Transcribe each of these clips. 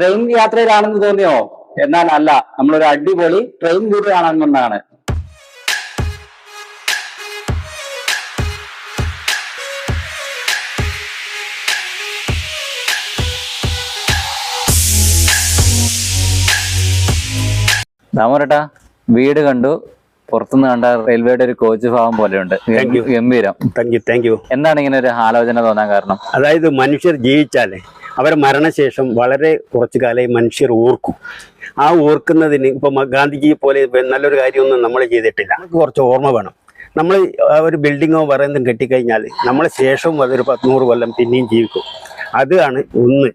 Train യാത്രയിലാണെന്ന് തോന്നിയോ? എന്നാൽ അല്ല നമ്മളൊരു അടിപൊളി ട്രെയിൻ ടൂർ കാണാൻ ദാമോരട്ടാ വീട് കണ്ടു. പുറത്തുനിന്ന് കണ്ട റെയിൽവേയുടെ ഒരു കോച്ച് ഭാവം പോലെയുണ്ട്. Thank you. ഗംഭീരം. താങ്ക് യു താങ്ക് യു എന്താണ് ഇങ്ങനെ ഒരു ആലോചന തോന്നാൻ കാരണം? അതായത് മനുഷ്യർ ജീവിച്ചാലേ അവരെ മരണശേഷം വളരെ കുറച്ചു കാലം ഈ മനുഷ്യർ ഓർക്കും. ആ ഓർക്കുന്നതിന് ഇപ്പം ഗാന്ധിജി പോലെ നല്ലൊരു കാര്യമൊന്നും നമ്മൾ ചെയ്തിട്ടില്ല. നമുക്ക് കുറച്ച് ഓർമ്മ വേണം. നമ്മൾ ഒരു ബിൽഡിങ്ങോ വേറെ എന്തും കെട്ടിക്കഴിഞ്ഞാൽ നമ്മൾ ശേഷവും അതൊരു പത്തുനൂറ് കൊല്ലം പിന്നെയും ജീവിക്കും. അതാണ് ഒന്ന്.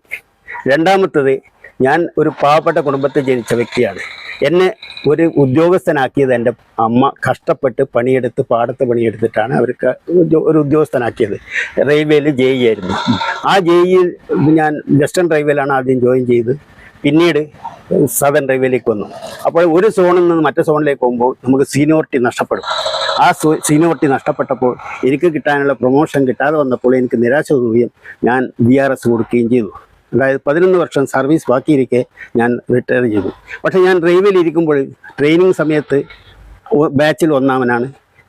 രണ്ടാമത്തത് ഞാൻ ഒരു പാവപ്പെട്ട കുടുംബത്തിൽ ജനിച്ച വ്യക്തിയാണ്. എന്നെ ഒരു ഉദ്യോഗസ്ഥനാക്കിയത് എന്റെ അമ്മ കഷ്ടപ്പെട്ട് പണിയെടുത്ത് പാടത്ത് പണിയെടുത്തിട്ടാണ് അവർക്ക് ഒരു ഉദ്യോഗസ്ഥനാക്കിയത്. റെയിൽവേയിൽ ജെ ഇ ആയിരുന്നു. ആ ജെ ഇയിൽ ഞാൻ വെസ്റ്റേൺ റെയിൽവേയിലാണ് ആദ്യം ജോയിൻ ചെയ്ത് പിന്നീട് സദൺ റെയിൽവേയിലേക്ക് വന്നു. അപ്പോൾ ഒരു സോണിൽ നിന്ന് മറ്റേ സോണിലേക്ക് പോകുമ്പോൾ നമുക്ക് സീനിയോറിറ്റി നഷ്ടപ്പെടും. ആ സീനിയോറിറ്റി നഷ്ടപ്പെട്ടപ്പോൾ എനിക്ക് കിട്ടാനുള്ള പ്രൊമോഷൻ കിട്ടാതെ വന്നപ്പോൾ എനിക്ക് നിരാശ തോന്നുകയും ഞാൻ ബി ആർ എസ് കൊടുക്കുകയും ചെയ്തു. അതായത് പതിനൊന്ന് വർഷം സർവീസ് ബാക്കിയിരിക്കെ ഞാൻ റിട്ടയർ ചെയ്തു. പക്ഷേ ഞാൻ റെയിൽവേയിൽ ഇരിക്കുമ്പോൾ ട്രെയിനിങ് സമയത്ത് ബാച്ചിൽ ഒന്നാമനാണ്.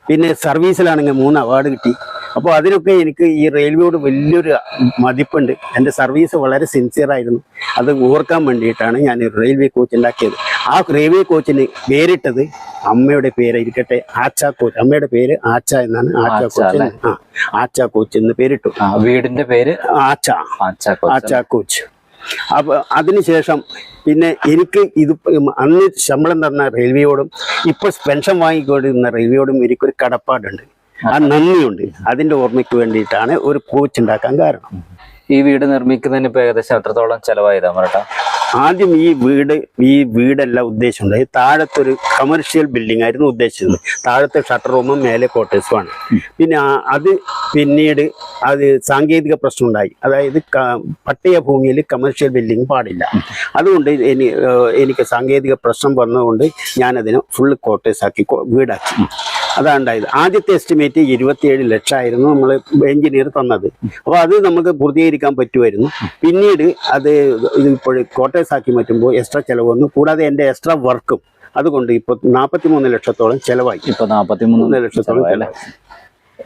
പിന്നെ സർവീസിലാണെങ്കിൽ മൂന്ന് അവാർഡ് കിട്ടി. അപ്പോൾ അതിനൊക്കെ എനിക്ക് ഈ റെയിൽവേയോട് വലിയൊരു മതിപ്പുണ്ട്. എന്റെ സർവീസ് വളരെ സിൻസിയറായിരുന്നു അത് ഓർക്കാൻ വേണ്ടിയിട്ടാണ് ഞാൻ റെയിൽവേ കോച്ച് ഉണ്ടാക്കിയത്. ആ റെയിൽവേ കോച്ചിന് പേരിട്ടത് അമ്മയുടെ പേര് ഇരിക്കട്ടെ ആച്ചാ കോച്ച് അമ്മയുടെ പേര് ആച്ച എന്നാണ് ആച്ച കോച്ച് ആ ആച്ച കോച്ച് എന്ന് പേരിട്ടു. വീടിന്റെ പേര് ആച്ച. ആച്ച കോച്ച് അപ്പൊ അതിനുശേഷം പിന്നെ എനിക്ക് ഇത് അന്ന് ശമ്പളം തന്ന റെയിൽവേയോടും ഇപ്പൊ പെൻഷൻ വാങ്ങിക്കൊണ്ടിരുന്ന റെയിൽവേയോടും എനിക്കൊരു കടപ്പാടുണ്ട്. ആ നന്ദിയുണ്ട്. അതിന്റെ ഓർമ്മയ്ക്ക് വേണ്ടിയിട്ടാണ് ഒരു കോച്ച് ഉണ്ടാക്കാൻ കാരണം. ഈ വീട് നിർമ്മിക്കുന്നതിന് ഇപ്പൊ ഏകദേശം എത്രത്തോളം ചെലവായതാ ദാമോരട്ടാ ആദ്യം ഈ വീട് ഈ വീടല്ല ഉദ്ദേശിച്ചത് താഴത്തൊരു കമേഴ്ഷ്യൽ ബിൽഡിംഗ് ആയിരുന്നു ഉദ്ദേശിച്ചത്. താഴത്തെ ഷട്ടർ റൂമും മേലെ ക്വാർട്ടേഴ്സുമാണ് പിന്നെ അത് പിന്നീട് അത് സാങ്കേതിക പ്രശ്നമുണ്ടായി. അതായത് ക- പട്ടയ ഭൂമിയിൽ കമേഴ്ഷ്യൽ ബിൽഡിംഗ് പാടില്ല അതുകൊണ്ട് എനി എനിക്ക് സാങ്കേതിക പ്രശ്നം വന്നതുകൊണ്ട് ഞാനതിനെ ഫുൾ ആക്കി വീടാക്കി. അതാണ് ഉണ്ടായത് ആദ്യത്തെ എസ്റ്റിമേറ്റ് ഇരുപത്തിയേഴ് ലക്ഷമായിരുന്നു നമ്മൾ എഞ്ചിനീയർ തന്നത്. അപ്പോൾ അത് നമുക്ക് പൂർത്തീകരിക്കാൻ പറ്റുമായിരുന്നു. പിന്നീട് അത് ഇതിപ്പോൾ ആക്കി മാറ്റുമ്പോൾ എക്സ്ട്രാ ചിലവ് വന്നു. കൂടാതെ എന്റെ എക്സ്ട്രാ വർക്കും അതുകൊണ്ട് ഇപ്പോൾ നാൽപ്പത്തി മൂന്ന് ലക്ഷത്തോളം ചിലവായി. ഇപ്പോൾ നാൽപ്പത്തി മൂന്ന് ലക്ഷത്തോളം?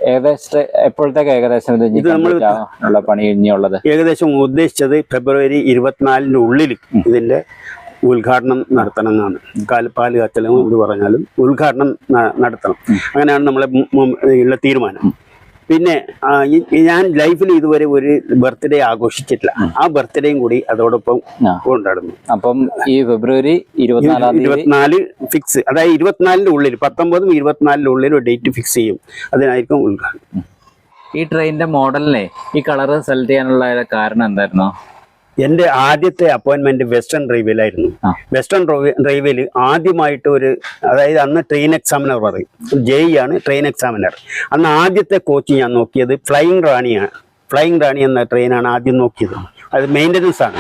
ഏകദേശം എപ്പോഴത്തേക്ക് ഏകദേശം ഇത് നമ്മൾ പണി കഴിഞ്ഞുള്ളത് ഏകദേശം ഉദ്ദേശിച്ചത് ഫെബ്രുവരി ഇരുപത്തിനാലിന്റെ ഉള്ളിൽ ഇതിന്റെ ഉദ്ഘാടനം നടത്തണം എന്നാണ് കാൽപാൽ കച്ചലം എന്ന് പറഞ്ഞാലും ഉദ്ഘാടനം നടത്തണം. അങ്ങനെയാണ് നമ്മളെ ഉള്ള തീരുമാനം. പിന്നെ ഞാൻ ലൈഫിൽ ഇതുവരെ ഒരു ബർത്ത്ഡേ ആഘോഷിച്ചിട്ടില്ല. ആ ബർത്ത്ഡേയും കൂടി അതോടൊപ്പം. കൊണ്ടാടുന്നു അപ്പം ഈ ഫെബ്രുവരി ഇരുപത്തിനാലാം ഫിക്സ് അതായത് ഇരുപത്തിനാലിന്റെ ഉള്ളിൽ പത്തൊമ്പതും ഇരുപത്തിനാലിന്റെ ഉള്ളിൽ ഒരു ഡേറ്റ് ഫിക്സ് ചെയ്യും. അതിനായിരിക്കും ഉദ്ഘാടനം. ഈ ട്രെയിനിന്റെ മോഡലിനെ ഈ കളർ സെലക്ട് ചെയ്യാനുള്ള കാരണം എന്തായിരുന്നു എന്റെ ആദ്യത്തെ അപ്പോയിന്റ്മെന്റ് വെസ്റ്റേൺ റെയിൽവേയിലായിരുന്നു. ആയിരുന്നു വെസ്റ്റേൺ റെയിൽവേയിൽ ആദ്യമായിട്ട് ഒരു അതായത് അന്ന് ട്രെയിൻ എക്സാമിനർ പറയും. ജെ ആണ് ട്രെയിൻ എക്സാമിനർ. അന്ന് ആദ്യത്തെ കോച്ച് ഞാൻ നോക്കിയത് ഫ്ലൈയിങ് റാണിയാണ്. ഫ്ലൈയിങ് റാണി എന്ന ട്രെയിനാണ് ആദ്യം നോക്കിയത്. അത് മെയിന്റനൻസ് ആണ്.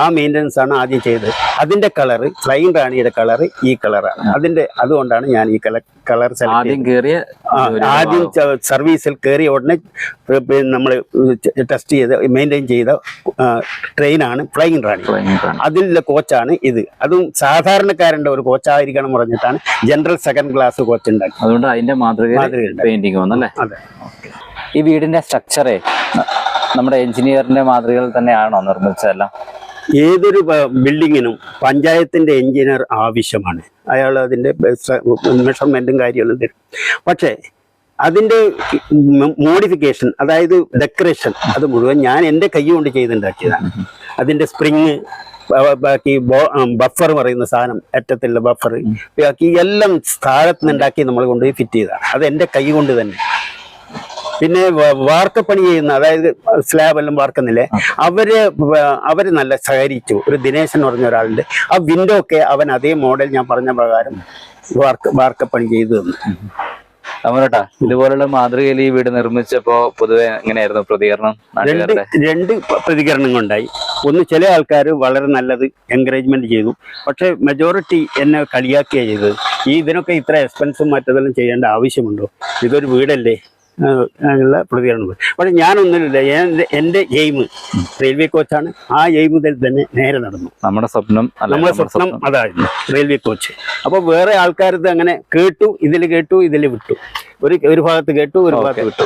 ആ മെയിന്റനൻസ് ആണ് ആദ്യം ചെയ്തത്. അതിന്റെ കളറ് ഫ്ലൈൻ റാണിയുടെ കളറ് ഈ കളറാണ് അതിന്റെ അതുകൊണ്ടാണ് ഞാൻ ഈ കളർ കളർ ആദ്യം കേറിയ ആദ്യം സർവീസിൽ കയറിയ ഉടനെ നമ്മൾ ടെസ്റ്റ് ചെയ്ത് മെയിന്റെയിൻ ചെയ്ത ട്രെയിനാണ് ഫ്ലൈങ് റാണി. അതിലെ അതിലുള്ള കോച്ചാണ് ഇത്. അതും സാധാരണക്കാരന്റെ ഒരു കോച്ചായിരിക്കണം പറഞ്ഞിട്ടാണ് ജനറൽ സെക്കൻഡ് ക്ലാസ് കോച്ച് ഉണ്ടാക്കി. അതുകൊണ്ട് അതിന്റെ മാതൃക വന്നല്ലേ? അതെ. ഈ വീടിന്റെ സ്ട്രക്ചറേ നമ്മുടെ എഞ്ചിനീയറിന്റെ മാതൃകയിൽ തന്നെയാണോ നിർമ്മിച്ചതെല്ലാം? ഏതൊരു ബിൽഡിങ്ങിനും പഞ്ചായത്തിന്റെ എഞ്ചിനീയർ ആവശ്യമാണ്. അയാൾ അതിന്റെ മെഷർമെന്റും കാര്യങ്ങളും തരും. പക്ഷേ അതിന്റെ മോഡിഫിക്കേഷൻ അതായത് ഡെക്കറേഷൻ അത് മുഴുവൻ ഞാൻ എന്റെ കൈ കൊണ്ട് ചെയ്തുണ്ടാക്കിയതാണ്. അതിന്റെ സ്പ്രിങ് ബാക്കി ബഫർ പറയുന്ന സാധനം അറ്റത്തുള്ള ബഫർ ബാക്കി എല്ലാം സ്ഥാനത്ത് നിന്നുണ്ടാക്കി നമ്മൾ കൊണ്ടുപോയി ഫിറ്റ് ചെയ്തതാണ്. അത് എന്റെ കൈ കൊണ്ട് തന്നെ. പിന്നെ വാർക്കപ്പണി ചെയ്യുന്ന അതായത് സ്ലാബ് എല്ലാം വാർക്കുന്നില്ലേ അവർ അവർ നല്ല സഹകരിച്ചു. ഒരു ദിനേശൻ എന്ന് പറഞ്ഞ ഒരാളുണ്ട്. ആ വിൻഡോ ഒക്കെ അവൻ അതേ മോഡൽ ഞാൻ പറഞ്ഞ പ്രകാരം വാർക്ക് വാർക്കപ്പണി ചെയ്തു തന്നു. അമരട്ടാ ഇതുപോലുള്ള മാതൃകയിൽ ഈ വീട് നിർമ്മിച്ചപ്പോ പൊതുവെ എങ്ങനെയായിരുന്നു പ്രതികരണം രണ്ട് രണ്ട് പ്രതികരണങ്ങൾ ഉണ്ടായി ഒന്ന് ചില ആൾക്കാർ വളരെ നല്ലത് എൻകറേജ്മെന്റ് ചെയ്തു. പക്ഷെ മെജോറിറ്റി എന്നെ കളിയാക്കുകയാണ് ചെയ്തത്. ഈ ഇതിനൊക്കെ ഇത്ര എക്സ്പെൻസും മറ്റതെല്ലാം ചെയ്യേണ്ട ആവശ്യമുണ്ടോ? ഇതൊരു വീടല്ലേ? ഉള്ള പ്രതികരണം പക്ഷെ ഞാനൊന്നുമില്ല. ഞാൻ- എന്റെ എയിം റെയിൽവേ കോച്ചാണ്. ആ എയിം മുതൽ തന്നെ നേരെ നടന്നു. നമ്മുടെ സ്വപ്നം നമ്മുടെ സ്വപ്നം അതായിരുന്നു. Railway coach. അപ്പോൾ വേറെ ആൾക്കാരത് അങ്ങനെ കേട്ടു ഇതിൽ കേട്ടു ഇതിൽ വിട്ടു. ഒരു ഒരു ഭാഗത്ത് കേട്ടു ഒരു ഭാഗത്ത് വിട്ടു.